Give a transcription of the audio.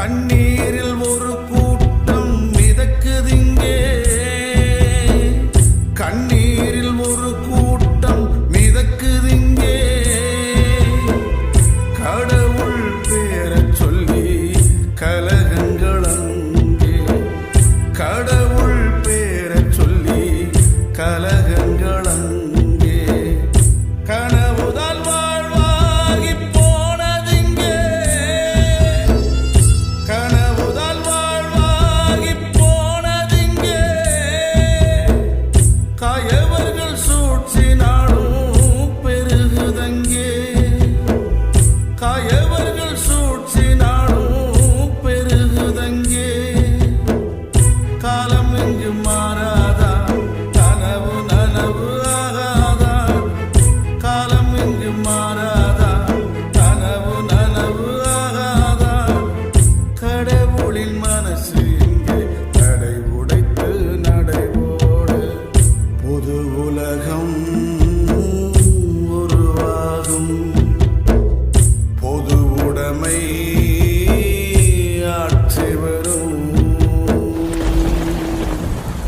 கண்ணீரில் ஒரு கூட்டம் மிதக்குதிங்கே கண்ணீரில் ஒரு கூட்டம் மிதக்குதிங்கே கடவுள் பேர சொல்லி கலகங்கள் அங்கே. கடவுள் பேர சொல்லி கலகங்கள் அங்கே. எவர்கள் சூழ்ச்சினாலும் பெருகுதங்கே. காயவர்கள் சூழ்ச்சினாலும் பெருகுதங்கே. காலம் எங்குமா